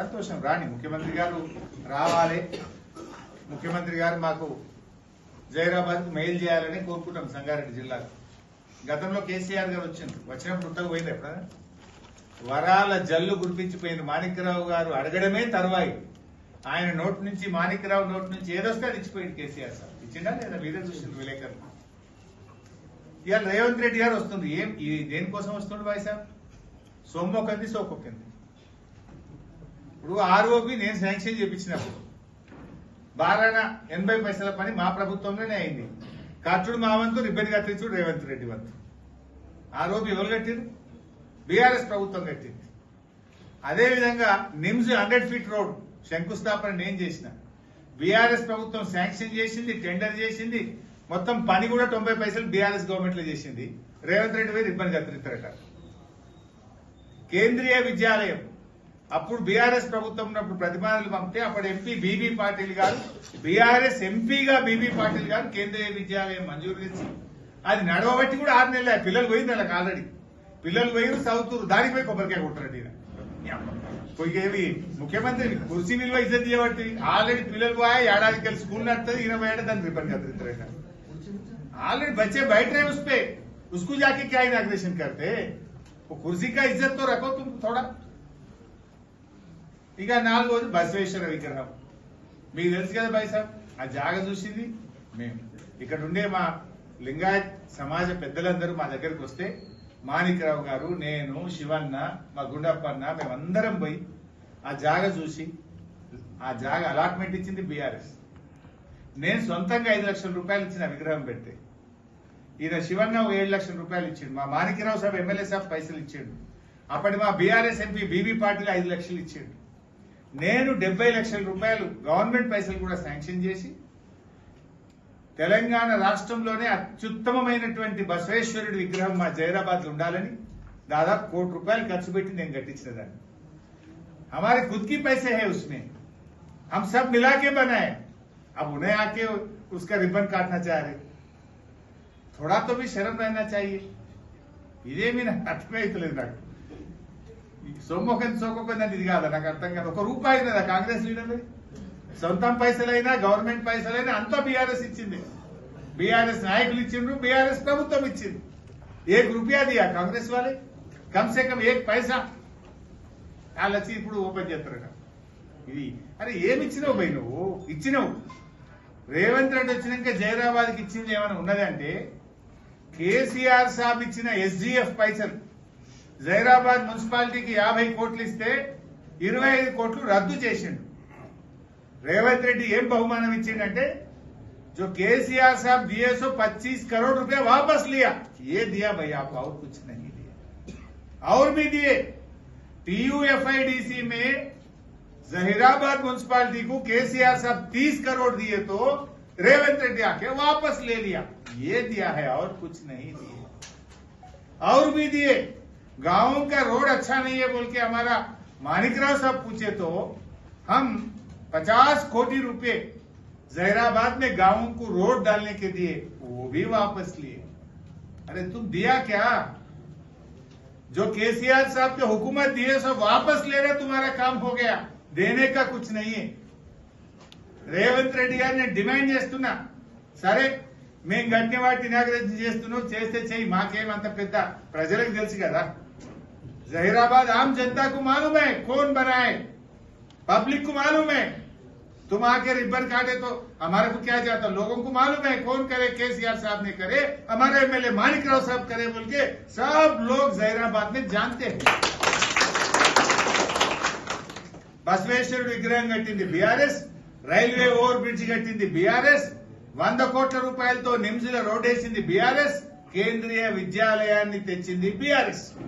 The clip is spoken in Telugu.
సంతోషం రాని ముఖ్యమంత్రి గారు రావాలి ముఖ్యమంత్రి గారు మాకు జైరాబాద్కు మెయిల్ చేయాలని కోరుకుంటాం సంగారెడ్డి జిల్లాకు గతంలో కేసీఆర్ గారు వచ్చింది వచ్చినప్పుడు తగ్గ పోయింది ఎప్పుడైనా వరాల జల్లు గుర్తించిపోయింది మాణిక్యరావు గారు అడగడమే తర్వాయి ఆయన నోటు నుంచి మాణిక్యరావు నోటు నుంచి ఏదొస్తే అది ఇచ్చిపోయింది కేసీఆర్ సార్ ఇచ్చిందా లేదా మీరే చూసింది విలేకర్ ఇవాళ రేవంత్ రెడ్డి గారు వస్తుంది ఏం దేనికోసం వస్తుండ్రు బాయ్ సార్ సొమ్మొక్కంది సోకొక్కింది ఇప్పుడు ఆర్ఓబి నేను శాంక్షన్ చేపించినప్పుడు బారాన ఎనభై పైసల పని మా ప్రభుత్వంలోనే అయింది ఖర్చుడు మా వంతు రిబ్బన్ కట్టించుడు రేవంత్ రెడ్డి వంతు ఆర్ఓబి ఎవరు కట్టింది బీఆర్ఎస్ ప్రభుత్వం కట్టింది అదేవిధంగా నిమ్స్ హండ్రెడ్ ఫీట్ రోడ్ శంకుస్థాపన నేను చేసిన బీఆర్ఎస్ ప్రభుత్వం శాంక్షన్ చేసింది టెండర్ చేసింది మొత్తం పని కూడా తొంభై పైసలు బీఆర్ఎస్ గవర్నమెంట్లో చేసింది రేవంత్ రెడ్డి పోయి రిబ్బన్ కత్తిరిస్తారట కేంద్రీయ విద్యాలయం అప్పుడు BRS ప్రభుత్వం అప్పుడు ప్రతిపాదనలుంపతే అప్పుడు MP BB పాటిల్ గారు BRS MP గా BB పాటిల్ గారు కేంద్ర విద్యालय మంజూరు చేశారు అది నడబట్టి కూడా ఆరేళ్ళ పిల్లలు వెయిందాక ఆల్్రెడీ పిల్లలు వెయిరు సౌతురు దారిbek ఒకరికే కొట్టరేది యాప్ పోయి గేవి ముఖ్యమంత్రి కుర్చీ నిల్వైతే దియే వట్టి ఆల్్రెడీ పిల్లలు వాయ ఏడవడి కల్ స్కూల్ నస్తది 28 దన్ విభాగం అత్రన్న ఆల్్రెడీ బచ్చే బైట్రైన్స్ पे उसको జాకె క్యా ఇనాగ్రేషన్ కర్తే ఓ కుర్చీ క ఇజ్జత్ తో रखो తం కొడ ఇక నాలుగోది బసవేశ్వర విగ్రహం మీకు తెలుసు కదా సాబ్ ఆ జాగ చూసింది మేము ఇక్కడ ఉండే మా లింగాయత్ సమాజ పెద్దలందరూ మా దగ్గరికి వస్తే మాణిక్రావు గారు నేను శివన్న మా గుండప్పన్న మేమందరం పోయి ఆ జాగ చూసి ఆ జాగ అలాట్మెంట్ ఇచ్చింది బీఆర్ఎస్ నేను సొంతంగా ఐదు లక్షల రూపాయలు ఇచ్చిన విగ్రహం పెడితే ఈయన శివన్న ఏడు లక్షల రూపాయలు ఇచ్చిండు మా మాణిక్యరావు సాబ్ ఎమ్మెల్యే సాబ్ పైసలు ఇచ్చిండు అప్పటి మా బీఆర్ఎస్ ఎంపీ బీబీ పార్టీలు ఐదు లక్షలు ఇచ్చిండు నేను 70 లక్షల రూపాయలు గవర్నమెంట్ పైసలు కూడా శాంక్షన్ చేసి తెలంగాణ రాష్ట్రంలోనే అత్యుత్తమమైనటువంటి బసవేశ్వరుడి విగ్రహం మా జైరాబాదులో ఉండాలని దాదాపు కోట్ రూపాయలు ఖర్చు పెట్టి నేను కట్టించడండి. हमारी खुद की पैसे है उसने हम सब मिला के बनाए अब उन्हें आके उसका रिबन काटना चाह रहे थोड़ा तो भी शर्म रहना चाहिए ఇదేమి కట్టుకోలేదు నాక సొమ్మొకని సోకొకది ఇది కాదు నాకు అర్థం కాదు ఒక రూపాయి కదా కాంగ్రెస్ లీడర్ సొంతం పైసలైనా గవర్నమెంట్ పైసలైనా అంతా బీఆర్ఎస్ ఇచ్చింది బీఆర్ఎస్ నాయకులు ఇచ్చిండ్రు బీఆర్ఎస్ ప్రభుత్వం ఇచ్చింది ఏ రూపాయా ఆ కాంగ్రెస్ వాళ్ళే కమ్సే కమ్ ఏ పైసా వాళ్ళు వచ్చి ఇప్పుడు ఓపెన్ చేస్తారు ఇది అరే ఏమి ఇచ్చినావు పోయి నువ్వు ఇచ్చినావు రేవంత్ రెడ్డి వచ్చినాక జైరాబాద్కి ఇచ్చింది ఏమైనా ఉన్నదంటే కేసీఆర్ సాబ్ ఇచ్చిన ఎస్జీఎఫ్ పైసలు జైరాబాద్ మున్సిపాలిటీకి की याबाई को ఇరవై ఐదు కోట్లు एम बहुमान जो केसीआर साहब दिए सो पच्चीस करोड़ रुपया वापस लिया ये दिया भाई आप और कुछ नहीं दिया और भी दिए टीयूएफआईडीसी में जहीराबाद म्यूनसिपालिटी को केसीआर साहब तीस करोड़ दिए तो रेवंत रेड्डी आके वापस ले लिया ये दिया है और कुछ नहीं दिए और भी दिए गाँव का रोड अच्छा नहीं है बोल के हमारा मानिकराव साहब पूछे तो हम 50 कोटी रुपए जहराबाद में गाँव को रोड डालने के दिए वो भी वापस लिए अरे तुम दिया क्या जो केसीआर साहब के हुकूमत दिए सब वापस ले रहे तुम्हारा काम हो गया देने का कुछ नहीं है रेवंत रेड्डी गार ने डिमांड చేస్తున్నా सर मैं గంటివాటి నాగరాజు చేస్తున్నాం చేస్తే చేయి మాకేమంత పెద్ద जहीराबाद आम जनता को मालूम है कौन बनाए पब्लिक को मालूम है तुम आके रिबन काटे तो हमारे को क्या जाता लोगों को मालूम है कौन करे केसीआर साहब ने करे हमारे एमएलए मानिक राव साहब करे बोल के सब लोग जहराबाद में जानते हैं बसवेश्वर विग्रह कटिंद बीआरएस रैलवे ओवर బ్రిడ్జ్ कटिंद बीआरएस वूपाय तो निम्स रोड बीआरएस केंद्रीय विद्यालय విద్యాలయాన్ని